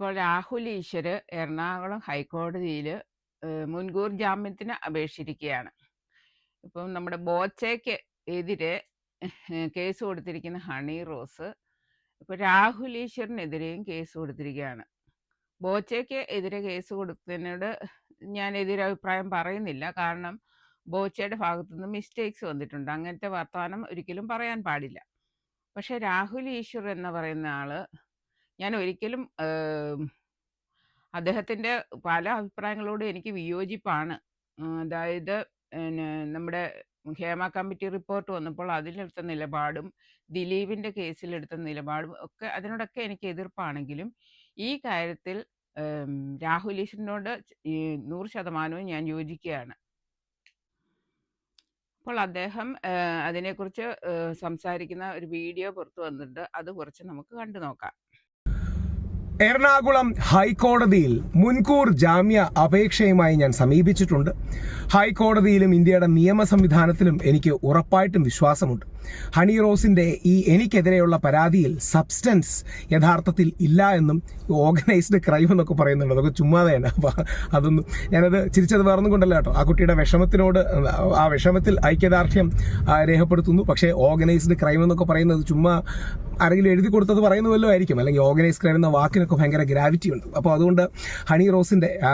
ഇപ്പോൾ രാഹുൽ ഈശ്വർ എറണാകുളം ഹൈക്കോടതിയിൽ മുൻകൂർ ജാമ്യത്തിന് അപേക്ഷിച്ചിരിക്കുകയാണ് ഇപ്പം നമ്മുടെ ബോച്ചയ്ക്ക് എതിരെ കേസ് കൊടുത്തിരിക്കുന്ന ഹണി റോസ് ഇപ്പോൾ രാഹുൽ ഈശ്വറിനെതിരെയും കേസ് കൊടുത്തിരിക്കുകയാണ് ബോച്ചയ്ക്ക് എതിരെ കേസ് കൊടുത്തതിനോട് ഞാൻ എതിരഭിപ്രായം പറയുന്നില്ല. കാരണം ബോച്ചയുടെ ഭാഗത്തുനിന്ന് മിസ്റ്റേക്സ് വന്നിട്ടുണ്ട്. അങ്ങനത്തെ വർത്തമാനം ഒരിക്കലും പറയാൻ പാടില്ല. പക്ഷെ രാഹുൽ ഈശ്വർ എന്ന് പറയുന്ന ആൾ ഞാൻ ഒരിക്കലും അദ്ദേഹത്തിന്റെ പല അഭിപ്രായങ്ങളോട് എനിക്ക് വിയോജിപ്പാണ്. അതായത് നമ്മുടെ ഹേമ കമ്മിറ്റി റിപ്പോർട്ട് വന്നപ്പോൾ അതിലെടുത്ത നിലപാടും ദിലീപിന്റെ കേസിലെടുത്ത നിലപാടും ഒക്കെ അതിനോടൊക്കെ എനിക്ക് എതിർപ്പാണെങ്കിലും ഈ കാര്യത്തിൽ രാഹുൽ ഈശ്വരനോട് നൂറ് ശതമാനവും ഞാൻ യോജിക്കുകയാണ്. അപ്പോൾ അദ്ദേഹം അതിനെക്കുറിച്ച് സംസാരിക്കുന്ന ഒരു വീഡിയോ പുറത്തു വന്നിട്ടുണ്ട്. അത് കുറച്ച് നമുക്ക് കണ്ടു നോക്കാം എറണാകുളം ഹൈക്കോടതിയിൽ മുൻകൂർ ജാമ്യ അപേക്ഷയുമായി ഞാൻ സമീപിച്ചിട്ടുണ്ട്. ഹൈക്കോടതിയിലും ഇന്ത്യയുടെ നിയമ സംവിധാനത്തിലും എനിക്ക് ഉറപ്പായിട്ടും വിശ്വാസമുണ്ട്. ഹണി റോസിന്റെ ഈ എനിക്കെതിരെയുള്ള പരാതിയിൽ സബ്സ്റ്റൻസ് യഥാർത്ഥത്തിൽ ഇല്ല എന്നും ഓർഗനൈസ്ഡ് ക്രൈം എന്നൊക്കെ പറയുന്നുണ്ട്. അതൊക്കെ ചുമ്മാതെയാണ്. അപ്പോൾ അതൊന്നും ഞാനത് ചിരിച്ചത് പറഞ്ഞുകൊണ്ടല്ല കൊണ്ടല്ല കേട്ടോ. ആ കുട്ടിയുടെ വിഷമത്തിനോട് ആ വിഷമത്തിൽ ഐക്യദാർഢ്യം രേഖപ്പെടുത്തുന്നു. പക്ഷേ ഓർഗനൈസ്ഡ് ക്രൈം എന്നൊക്കെ പറയുന്നത് ചുമ്മാ ആരെങ്കിലും എഴുതി കൊടുത്തത് പറയുന്ന ആയിരിക്കും. അല്ലെങ്കിൽ ഓർഗനൈസ് ക്രൈം എന്ന വാക്കിനൊക്കെ ഭയങ്കര ഗ്രാവിറ്റി ഉണ്ട്. അപ്പോൾ അതുകൊണ്ട് ഹണി ആ,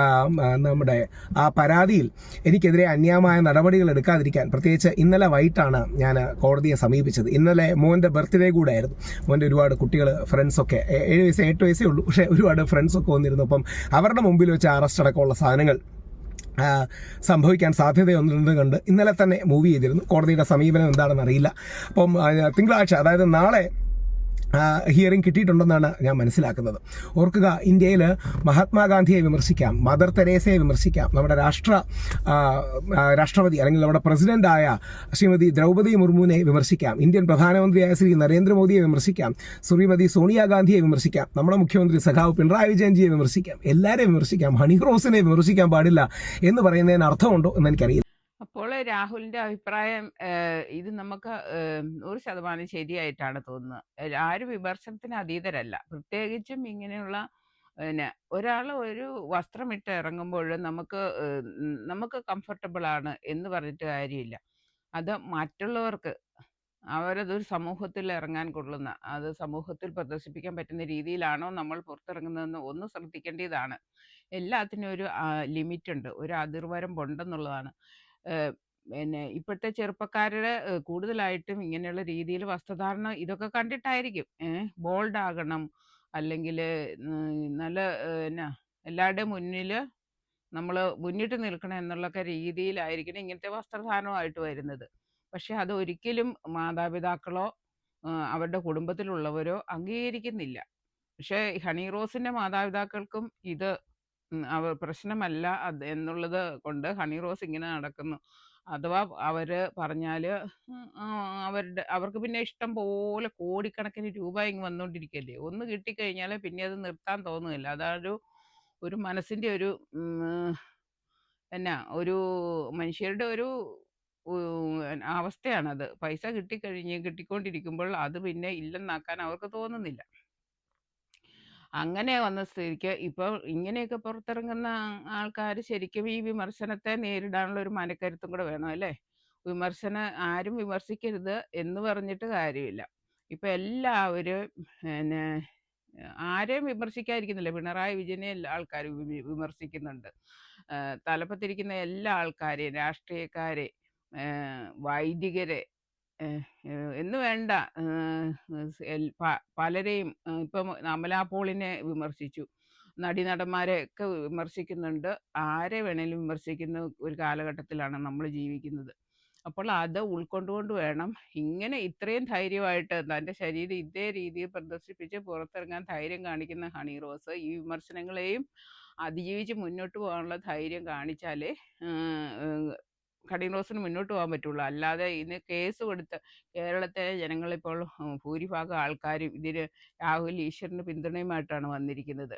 നമ്മുടെ ആ പരാതിയിൽ എനിക്കെതിരെ അന്യായമായ നടപടികൾ എടുക്കാതിരിക്കാൻ പ്രത്യേകിച്ച് ഇന്നലെ വൈകിട്ടാണ് ഞാൻ കോടതിയെ സമീപിച്ചത്. ഇന്നലെ മോന്റെ ബർത്ത്ഡേ കൂടെ ആയിരുന്നു മോന്റെ ഒരുപാട് കുട്ടികൾ ഫ്രണ്ട്സൊക്കെ ഏഴ് വയസ്സ് എട്ട് വയസ്സേ ഉള്ളൂ. പക്ഷേ ഒരുപാട് ഫ്രണ്ട്സൊക്കെ വന്നിരുന്നു അപ്പം അവരുടെ മുമ്പിൽ വെച്ച് അറസ്റ്റ് അടക്കമുള്ള സാധനങ്ങൾ സംഭവിക്കാൻ സംഭവിക്കാൻ സാധ്യതയൊന്നുണ്ട് കണ്ട് ഇന്നലെ തന്നെ മൂവ് ചെയ്തിരുന്നു. കോടതിയുടെ സമീപനം എന്താണെന്ന് അറിയില്ല അപ്പം തിങ്കളാഴ്ച അതായത് നാളെ ഹിയറിംഗ് കിട്ടിയിട്ടുണ്ടെന്നാണ് ഞാൻ മനസ്സിലാക്കുന്നത്. ഓർക്കുക ഇന്ത്യയിൽ മഹാത്മാഗാന്ധിയെ വിമർശിക്കാം മദർ തെരേസയെ വിമർശിക്കാം. നമ്മുടെ രാഷ്ട്ര രാഷ്ട്രപതി അല്ലെങ്കിൽ നമ്മുടെ പ്രസിഡന്റായ ശ്രീമതി ദ്രൗപദി മുർമുവിനെ വിമർശിക്കാം. ഇന്ത്യൻ പ്രധാനമന്ത്രിയായ ശ്രീ നരേന്ദ്രമോദിയെ വിമർശിക്കാം. ശ്രീമതി സോണിയാഗാന്ധിയെ വിമർശിക്കാം. നമ്മുടെ മുഖ്യമന്ത്രി സഖാവ് പിണറായി വിജയൻജിയെ വിമർശിക്കാം. എല്ലാവരെയും വിമർശിക്കാം. ഹണി റോസിനെ വിമർശിക്കാൻ പാടില്ല എന്ന് പറയുന്നതിന് അർത്ഥമുണ്ടോ എന്ന് എനിക്കറിയില്ല. അപ്പോൾ രാഹുലിന്റെ അഭിപ്രായം ഇത് നമുക്ക് നൂറ് ശതമാനം ശരിയായിട്ടാണ് തോന്നുന്നത്. ആരും വിമർശനത്തിന് അതീതരല്ല. പ്രത്യേകിച്ചും ഇങ്ങനെയുള്ള പിന്നെ ഒരാൾ ഒരു വസ്ത്രമിട്ട് ഇറങ്ങുമ്പോൾ നമുക്ക് നമുക്ക് കംഫർട്ടബിൾ ആണ് എന്ന് പറഞ്ഞിട്ട് കാര്യമില്ല. അത് മറ്റുള്ളവർക്ക് അവരതൊരു സമൂഹത്തിൽ ഇറങ്ങാൻ കൊള്ളുന്ന അത് സമൂഹത്തിൽ പ്രദർശിപ്പിക്കാൻ പറ്റുന്ന രീതിയിലാണോ നമ്മൾ പുറത്തിറങ്ങുന്നതെന്ന് ഒന്ന് ശ്രദ്ധിക്കേണ്ടതാണ്. എല്ലാത്തിനും ഒരു ലിമിറ്റ് ഉണ്ട് ഒരു അതിർവരമ്പുണ്ടെന്നുള്ളതാണ്. പിന്നെ ഇപ്പോഴത്തെ ചെറുപ്പക്കാരുടെ കൂടുതലായിട്ടും ഇങ്ങനെയുള്ള രീതിയിൽ വസ്ത്രധാരണം ഇതൊക്കെ കണ്ടിട്ടായിരിക്കും. ബോൾഡ് ആകണം അല്ലെങ്കിൽ നല്ല എന്നാ എല്ലാവരുടെയും മുന്നിൽ നമ്മൾ മുന്നിട്ട് നിൽക്കണം എന്നുള്ളൊക്കെ രീതിയിലായിരിക്കണം ഇങ്ങനത്തെ വസ്ത്രധാരണമായിട്ട് വരുന്നത്. പക്ഷെ അത് ഒരിക്കലും മാതാപിതാക്കളോ അവരുടെ കുടുംബത്തിലുള്ളവരോ അംഗീകരിക്കുന്നില്ല. പക്ഷേ ഹണി റോസിന്റെ മാതാപിതാക്കൾക്കും ഇത് ഉം, അവ പ്രശ്നമല്ല അത് എന്നുള്ളത് കൊണ്ട് ഹണി റോസ് ഇങ്ങനെ നടക്കുന്നു. അഥവാ അവർ പറഞ്ഞാൽ ഉം, അവരുടെ അവർക്ക് പിന്നെ ഇഷ്ടം പോലെ കോടിക്കണക്കിന് രൂപ ഇങ്ങ് വന്നുകൊണ്ടിരിക്കല്ലേ ഒന്ന് കിട്ടിക്കഴിഞ്ഞാൽ പിന്നെ അത് നിർത്താൻ തോന്നുന്നില്ല അതൊരു ഒരു മനസ്സിന്റെ ഒരു എന്നാ ഒരു മനുഷ്യരുടെ ഒരു അവസ്ഥയാണത്. പൈസ കിട്ടിക്കഴിഞ്ഞ് കിട്ടിക്കൊണ്ടിരിക്കുമ്പോൾ അത് പിന്നെ ഇല്ലെന്നാക്കാൻ അവർക്ക് തോന്നുന്നില്ല. അങ്ങനെ വന്ന സ്ഥിതിക്ക് ഇപ്പോൾ ഇങ്ങനെയൊക്കെ പുറത്തിറങ്ങുന്ന ആൾക്കാർ ശരിക്കും ഈ വിമർശനത്തെ നേരിടാനുള്ള ഒരു മനക്കരുത്തും കൂടെ വേണം അല്ലേ? വിമർശന ആരും വിമർശിക്കരുത് എന്ന് പറഞ്ഞിട്ട് കാര്യമില്ല. ഇപ്പൊ എല്ലാവരും പിന്നെ ആരെയും വിമർശിക്കാതിരിക്കുന്നില്ല. പിണറായി വിജയനെ എല്ലാ ആൾക്കാരും വിമർശിക്കുന്നുണ്ട്. തലപ്പത്തിരിക്കുന്ന എല്ലാ ആൾക്കാരെയും രാഷ്ട്രീയക്കാരെ വൈദികരെ എന്ന് വേണ്ട. പലരെയും ഇപ്പം അമലാ പോളിനെ വിമർശിച്ചു. നടി ഒക്കെ വിമർശിക്കുന്നുണ്ട്. ആരെ വേണേലും വിമർശിക്കുന്ന ഒരു കാലഘട്ടത്തിലാണ് നമ്മൾ ജീവിക്കുന്നത്. അപ്പോൾ അത് ഉൾക്കൊണ്ടുകൊണ്ട് വേണം. ഇങ്ങനെ ഇത്രയും ധൈര്യമായിട്ട് തന്റെ ശരീരം ഇതേ രീതിയിൽ പ്രദർശിപ്പിച്ച് പുറത്തിറങ്ങാൻ ധൈര്യം കാണിക്കുന്ന ഹണി റോസ് ഈ വിമർശനങ്ങളെയും അതിജീവിച്ച് മുന്നോട്ട് പോകാനുള്ള ധൈര്യം കാണിച്ചാലേ റോസിന് മുന്നോട്ട് പോകാൻ പറ്റുള്ളൂ. അല്ലാതെ ഇന്ന് കേസ് കൊടുത്ത് കേരളത്തെ ജനങ്ങളിപ്പോൾ ഭൂരിഭാഗം ആൾക്കാരും ഇതിന് രാഹുൽ ഈശ്വറിന് പിന്തുണയുമായിട്ടാണ് വന്നിരിക്കുന്നത്.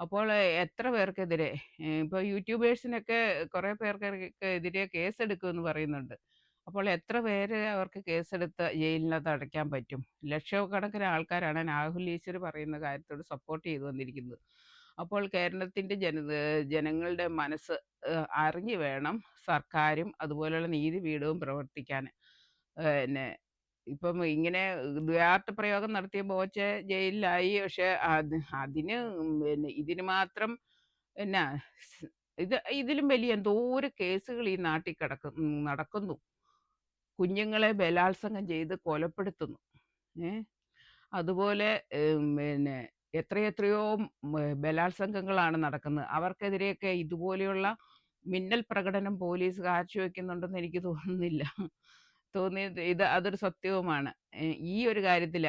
അപ്പോൾ എത്ര പേർക്കെതിരെ ഇപ്പോൾ യൂട്യൂബേഴ്സിനൊക്കെ കുറേ പേർക്കൊക്കെ എതിരെ കേസെടുക്കുമെന്ന് പറയുന്നുണ്ട്. അപ്പോൾ എത്ര പേര് അവർക്ക് കേസെടുത്ത് ജയിലിനകത്ത് അടയ്ക്കാൻ പറ്റും? ലക്ഷക്കണക്കിന് ആൾക്കാരാണ് രാഹുൽ ഈശ്വർ പറയുന്ന കാര്യത്തോട് സപ്പോർട്ട് ചെയ്തു വന്നിരിക്കുന്നത് അപ്പോൾ കേരളത്തിന്റെ ജന ജനങ്ങളുടെ മനസ്സ് അറിഞ്ഞു വേണം സർക്കാരും അതുപോലെയുള്ള നീതി പീഠവും പ്രവർത്തിക്കാൻ. പിന്നെ ഇപ്പം ഇങ്ങനെ ദ്വയാർത്ഥ പ്രയോഗം നടത്തിയ ബോച്ചെ ജയിലിലായി. പക്ഷെ അത് അതിന് പിന്നെ ഇതിന് മാത്രം എന്നാ ഇത് ഇതിലും വലിയ എന്തോരം കേസുകൾ ഈ നാട്ടിൽ കിടക്കും നടക്കുന്നു. കുഞ്ഞുങ്ങളെ ബലാത്സംഗം ചെയ്ത് കൊലപ്പെടുത്തുന്നു. ഏ അതുപോലെ പിന്നെ എത്രയെത്രയോ ബലാത്സംഗങ്ങളാണ് നടക്കുന്നത്. അവർക്കെതിരെയൊക്കെ ഇതുപോലെയുള്ള മിന്നൽ പ്രകടനം പോലീസ് കാഴ്ചവെക്കുന്നുണ്ടെന്ന് എനിക്ക് തോന്നുന്നില്ല. തോന്നിയത് ഇത് അതൊരു സത്യവുമാണ്. ഈ ഒരു കാര്യത്തിൽ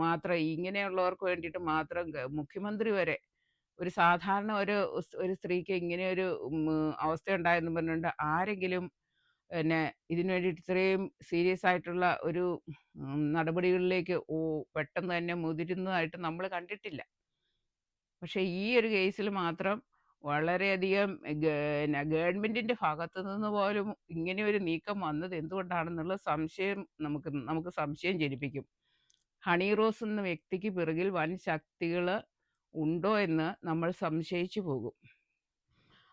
മാത്രം ഇങ്ങനെയുള്ളവർക്ക് വേണ്ടിയിട്ട് മാത്രം മുഖ്യമന്ത്രി വരെ ഒരു സാധാരണ ഒരു ഒരു സ്ത്രീക്ക് ഇങ്ങനെ ഒരു അവസ്ഥ ഉണ്ടായെന്ന് പറഞ്ഞുകൊണ്ട് ആരെങ്കിലും പിന്നെ ഇതിനു വേണ്ടിയിട്ട് ഇത്രയും സീരിയസ് ആയിട്ടുള്ള ഒരു നടപടികളിലേക്ക് ഓ പെട്ടെന്ന് തന്നെ മുതിരുന്നതായിട്ട് നമ്മൾ കണ്ടിട്ടില്ല. പക്ഷേ ഈ ഒരു കേസിൽ മാത്രം വളരെയധികം ഗവൺമെന്റിന്റെ ഭാഗത്തു നിന്ന് പോലും ഇങ്ങനെ ഒരു നീക്കം വന്നത് എന്തുകൊണ്ടാണെന്നുള്ള സംശയം നമുക്ക് നമുക്ക് സംശയം ജനിപ്പിക്കും. ഹണി റോസ് എന്ന വ്യക്തിക്ക് പിറകിൽ വൻ ശക്തികൾ ഉണ്ടോ എന്ന് നമ്മൾ സംശയിച്ചു പോകും.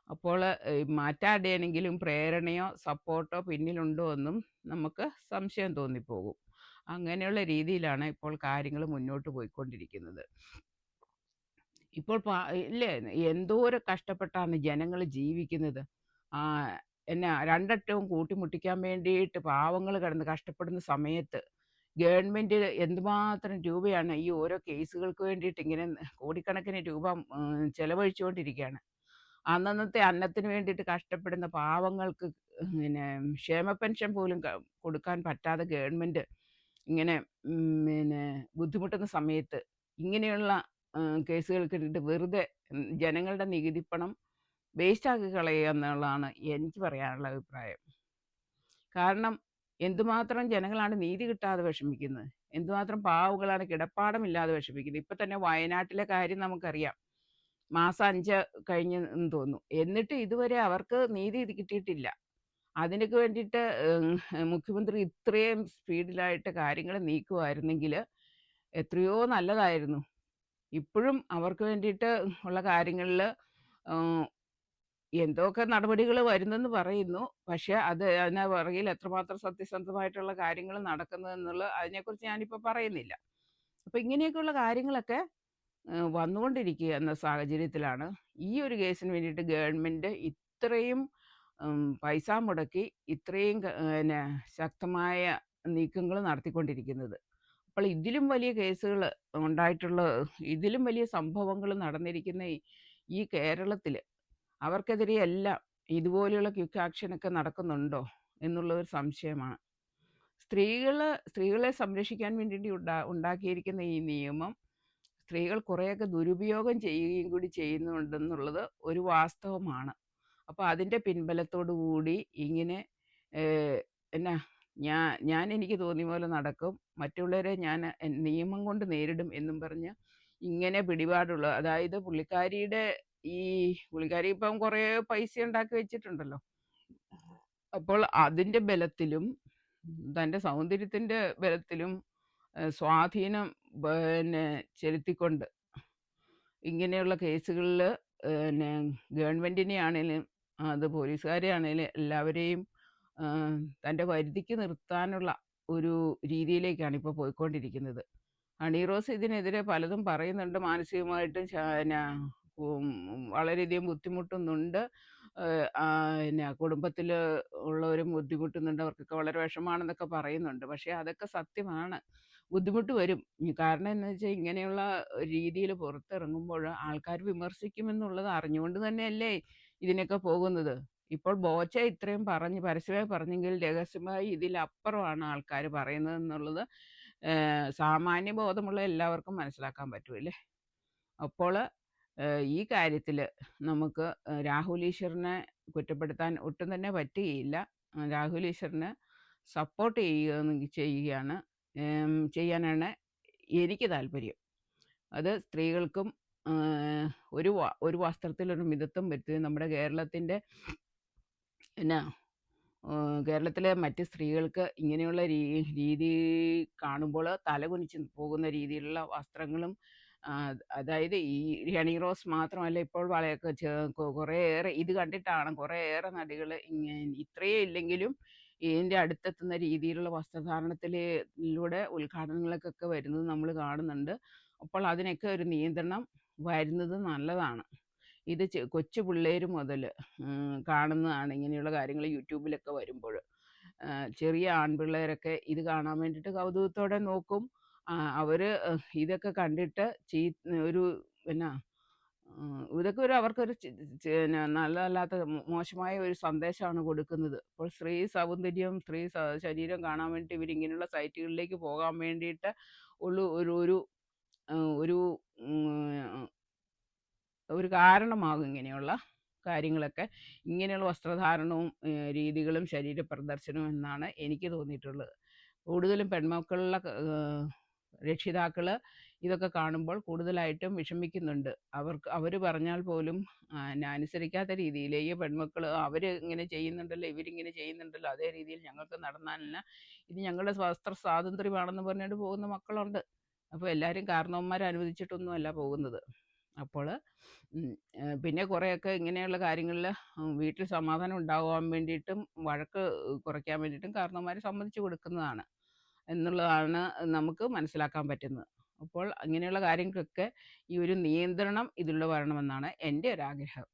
അപ്പോൾ ഏഹ്, മാറ്റാരുടെയാണെങ്കിലും പ്രേരണയോ സപ്പോർട്ടോ പിന്നിലുണ്ടോ എന്നും നമുക്ക് സംശയം തോന്നിപ്പോകും. അങ്ങനെയുള്ള രീതിയിലാണ് ഇപ്പോൾ കാര്യങ്ങൾ മുന്നോട്ട് പോയിക്കൊണ്ടിരിക്കുന്നത്. ഇപ്പോൾ ഇല്ലേ എന്തോരം കഷ്ടപ്പെട്ടാണ് ജനങ്ങൾ ജീവിക്കുന്നത്. എന്നാ രണ്ടറ്റവും കൂട്ടിമുട്ടിക്കാൻ വേണ്ടിയിട്ട് പാവങ്ങൾ കിടന്ന് കഷ്ടപ്പെടുന്ന സമയത്ത് ഗവൺമെന്റ് എന്തുമാത്രം രൂപയാണ് ഈ ഓരോ കേസുകൾക്ക് വേണ്ടിയിട്ട് ഇങ്ങനെ കോടിക്കണക്കിന് രൂപ ചെലവഴിച്ചുകൊണ്ടിരിക്കുകയാണ്. അന്നന്നത്തെ അന്നത്തിന് വേണ്ടിയിട്ട് കഷ്ടപ്പെടുന്ന പാവങ്ങൾക്ക് പിന്നെ ക്ഷേമ പെൻഷൻ പോലും കൊടുക്കാൻ പറ്റാതെ ഗവൺമെന്റ് ഇങ്ങനെ പിന്നെ ബുദ്ധിമുട്ടുന്ന സമയത്ത് ഇങ്ങനെയുള്ള കേസുകൾക്ക് വേണ്ടിയിട്ട് വെറുതെ ജനങ്ങളുടെ നികുതി പണം വേസ്റ്റാക്കി കളയുക എന്നുള്ളതാണ് എനിക്ക് പറയാനുള്ള അഭിപ്രായം. കാരണം എന്തുമാത്രം ജനങ്ങളാണ് നീതി കിട്ടാതെ വിഷമിക്കുന്നത്. എന്തുമാത്രം പാവുകളാണ് കിടപ്പാടമില്ലാതെ വിഷമിക്കുന്നത്. ഇപ്പൊ തന്നെ വയനാട്ടിലെ കാര്യം നമുക്കറിയാം. മാസം അഞ്ച് കഴിഞ്ഞ് എന്ന് തോന്നുന്നു. എന്നിട്ട് ഇതുവരെ അവർക്ക് നീതി കിട്ടിയിട്ടില്ല. അതിനൊക്കെ വേണ്ടിയിട്ട് മുഖ്യമന്ത്രി ഇത്രയും സ്പീഡിലായിട്ട് കാര്യങ്ങൾ നീക്കുമായിരുന്നെങ്കിൽ എത്രയോ നല്ലതായിരുന്നു. ഇപ്പോഴും അവർക്ക് വേണ്ടിയിട്ട് ഉള്ള കാര്യങ്ങളിൽ എന്തൊക്കെ നടപടികൾ വരുന്നെന്ന് പറയുന്നു. പക്ഷെ അത് അതിനെ പുറകിൽ എത്രമാത്രം സത്യസന്ധമായിട്ടുള്ള കാര്യങ്ങൾ നടക്കുന്നതെന്നുള്ള അതിനെക്കുറിച്ച് ഞാനിപ്പോൾ പറയുന്നില്ല. അപ്പം ഇങ്ങനെയൊക്കെയുള്ള കാര്യങ്ങളൊക്കെ വന്നുകൊണ്ടിരിക്കുക എന്ന സാഹചര്യത്തിലാണ്. ഈ ഒരു കേസിന് വേണ്ടിയിട്ട് ഗവൺമെന്റ് ഇത്രയും പൈസ മുടക്കി ഇത്രയും പിന്നെ ശക്തമായ നീക്കങ്ങൾ നടത്തിക്കൊണ്ടിരിക്കുന്നത്. അപ്പോൾ ഇതിലും വലിയ കേസുകൾ ഉണ്ടായിട്ടുള്ള ഇതിലും വലിയ സംഭവങ്ങൾ നടന്നിരിക്കുന്ന ഈ- കേരളത്തിൽ അവർക്കെതിരെ എല്ലാം ഇതുപോലെയുള്ള ക്വിക്ക് ആക്ഷനൊക്കെ നടക്കുന്നുണ്ടോ എന്നുള്ള ഒരു സംശയമാണ്. സ്ത്രീകൾ സ്ത്രീകളെ സംരക്ഷിക്കാൻ വേണ്ടിയിട്ട് ഉണ്ടാ ഉണ്ടാക്കിയിരിക്കുന്ന ഈ നിയമം സ്ത്രീകൾ കുറേയൊക്കെ ദുരുപയോഗം ചെയ്യുകയും കൂടി ചെയ്യുന്നുണ്ടെന്നുള്ളത് ഒരു വാസ്തവമാണ്. അപ്പോൾ അതിന്റെ കൂടി ഇങ്ങനെ എന്നാ ഞാൻ ഞാൻ എനിക്ക് തോന്നിയ പോലെ നടക്കും. മറ്റുള്ളവരെ ഞാൻ നിയമം കൊണ്ട് നേരിടും എന്നും പറഞ്ഞ് ഇങ്ങനെ പിടിപാടുള്ള അതായത് പുള്ളിക്കാരിയുടെ ഈ പുള്ളിക്കാരി ഇപ്പം കുറേ പൈസ ഉണ്ടാക്കി വെച്ചിട്ടുണ്ടല്ലോ. അപ്പോൾ അതിന്റെ ബലത്തിലും തന്റെ സൗന്ദര്യത്തിന്റെ ബലത്തിലും സ്വാധീനം പിന്നെ ചെലുത്തിക്കൊണ്ട്. ഇങ്ങനെയുള്ള കേസുകളിൽ പിന്നെ ഗവൺമെന്റിനെ ആണേലും അത് പോലീസുകാരെ ആണേലും എല്ലാവരെയും തന്റെ പരിധിക്ക് നിർത്താനുള്ള ഒരു രീതിയിലേക്കാണ് ഇപ്പോൾ പോയിക്കൊണ്ടിരിക്കുന്നത്. ഹണി ഇതിനെതിരെ പലതും പറയുന്നുണ്ട്. മാനസികമായിട്ടും വളരെയധികം ബുദ്ധിമുട്ടുന്നുണ്ട്. പിന്നെ കുടുംബത്തിൽ ഉള്ളവരും ബുദ്ധിമുട്ടുന്നുണ്ട്. അവർക്കൊക്കെ വളരെ വിഷമാണെന്നൊക്കെ പറയുന്നുണ്ട്. പക്ഷേ അതൊക്കെ സത്യമാണ്. ബുദ്ധിമുട്ട് വരും. കാരണം എന്ന് വെച്ചാൽ ഇങ്ങനെയുള്ള രീതിയിൽ പുറത്തിറങ്ങുമ്പോൾ ആൾക്കാർ വിമർശിക്കുമെന്നുള്ളത് അറിഞ്ഞുകൊണ്ട് തന്നെയല്ലേ ഇതിനൊക്കെ പോകുന്നത്. ഇപ്പോൾ ബോച്ച ഇത്രയും പറഞ്ഞ് പരസ്യമായി പറഞ്ഞെങ്കിൽ രഹസ്യമായി ഇതിലപ്പുറമാണ് ആൾക്കാർ പറയുന്നത് എന്നുള്ളത് സാമാന്യ ബോധമുള്ള എല്ലാവർക്കും മനസ്സിലാക്കാൻ പറ്റുമല്ലേ അപ്പോൾ ഈ കാര്യത്തിൽ നമുക്ക് രാഹുൽ ഈശ്വറിനെ കുറ്റപ്പെടുത്താൻ ഒട്ടും തന്നെ പറ്റുകയില്ല. രാഹുൽ ഈശ്വറിന് സപ്പോർട്ട് ചെയ്യുക ചെയ്യുകയാണ് ചെയ്യാനാണ് എനിക്ക് താല്പര്യം. അത് സ്ത്രീകൾക്കും ഒരു ഒരു വസ്ത്രത്തിലൊരു മിതത്വം വരുത്തി നമ്മുടെ കേരളത്തിന്റെ എന്നാ കേരളത്തിലെ മറ്റ് സ്ത്രീകൾക്ക് ഇങ്ങനെയുള്ള രീതി കാണുമ്പോൾ തലകുനിച്ച് പോകുന്ന രീതിയിലുള്ള വസ്ത്രങ്ങളും അതായത് ഈ ഹണി റോസ് മാത്രമല്ല ഇപ്പോൾ വളയൊക്കെ കുറേയേറെ ഇത് കണ്ടിട്ടാണ് കുറേയേറെ നടികൾ ഇത്രയേ ഇല്ലെങ്കിലും ഇതിന്റെ അടുത്തെത്തുന്ന രീതിയിലുള്ള വസ്ത്രധാരണത്തിലൂടെ ഉദ്ഘാടനങ്ങൾക്കൊക്കെ വരുന്നത് നമ്മൾ കാണുന്നുണ്ട്. അപ്പോൾ അതിനൊക്കെ ഒരു നിയന്ത്രണം വരുന്നത് നല്ലതാണ്. ഇത് കൊച്ചു പിള്ളേർ മുതൽ കാണുന്നതാണ് ഇങ്ങനെയുള്ള കാര്യങ്ങൾ യൂട്യൂബിലൊക്കെ വരുമ്പോൾ. ചെറിയ ആൺപിള്ളേരൊക്കെ ഇത് കാണാൻ വേണ്ടിയിട്ട് കൗതുകത്തോടെ നോക്കും. അവർ ഇതൊക്കെ കണ്ടിട്ട് ചീ ഒരു പിന്നെ ഉം, ഇതൊക്കെ ഒരു അവർക്കൊരു നല്ലതല്ലാത്ത മോശമായ ഒരു സന്ദേശമാണ് കൊടുക്കുന്നത്. അപ്പോൾ സ്ത്രീ സൗന്ദര്യം സ്ത്രീ ശരീരം കാണാൻ വേണ്ടി ഇവർ ഇങ്ങനെയുള്ള സൈറ്റുകളിലേക്ക് പോകാൻ വേണ്ടിയിട്ട് ഉള്ള ഒരു ഒരു ഒരു ഒരു കാരണമാകും ഇങ്ങനെയുള്ള കാര്യങ്ങളൊക്കെ. ഇങ്ങനെയുള്ള വസ്ത്രധാരണവും രീതികളും ശരീര പ്രദർശനവും എന്നാണ് എനിക്ക് തോന്നിയിട്ടുള്ളത്. കൂടുതലും പെൺമക്കളുള്ള രക്ഷിതാക്കൾ ഇതൊക്കെ കാണുമ്പോൾ കൂടുതലായിട്ടും വിഷമിക്കുന്നുണ്ട്. അവർക്ക് അവർ പറഞ്ഞാൽ പോലും അനുസരിക്കാത്ത രീതിയിൽ രീതിയിലേക്ക് പെൺമക്കൾ അവർ ഇങ്ങനെ ചെയ്യുന്നുണ്ടല്ലോ ഇവരിങ്ങനെ ചെയ്യുന്നുണ്ടല്ലോ അതേ രീതിയിൽ ഞങ്ങൾക്ക് നടന്നാലല്ല ഇത് ഞങ്ങളുടെ വസ്ത്ര സ്വാതന്ത്ര്യമാണെന്ന് പറഞ്ഞുകൊണ്ട് പോകുന്ന മക്കളുണ്ട്. അപ്പോൾ എല്ലാവരും കാരണവന്മാർ അനുവദിച്ചിട്ടൊന്നുമല്ല പോകുന്നത്. അപ്പോൾ പിന്നെ കുറേയൊക്കെ ഇങ്ങനെയുള്ള കാര്യങ്ങളിൽ വീട്ടിൽ സമാധാനം ഉണ്ടാകാൻ വേണ്ടിയിട്ടും വഴക്ക് കുറയ്ക്കാൻ വേണ്ടിയിട്ടും കാരണവന്മാർ സമ്മതിച്ചു കൊടുക്കുന്നതാണ്. എന്നുള്ളതാണ് നമുക്ക് മനസ്സിലാക്കാൻ പറ്റുന്നത്. അപ്പോൾ അങ്ങനെയുള്ള കാര്യങ്ങൾക്കൊക്കെ ഈ ഒരു നിയന്ത്രണം ഇതിലൂടെ വരണമെന്നാണ് എന്റെ ഒരു ആഗ്രഹം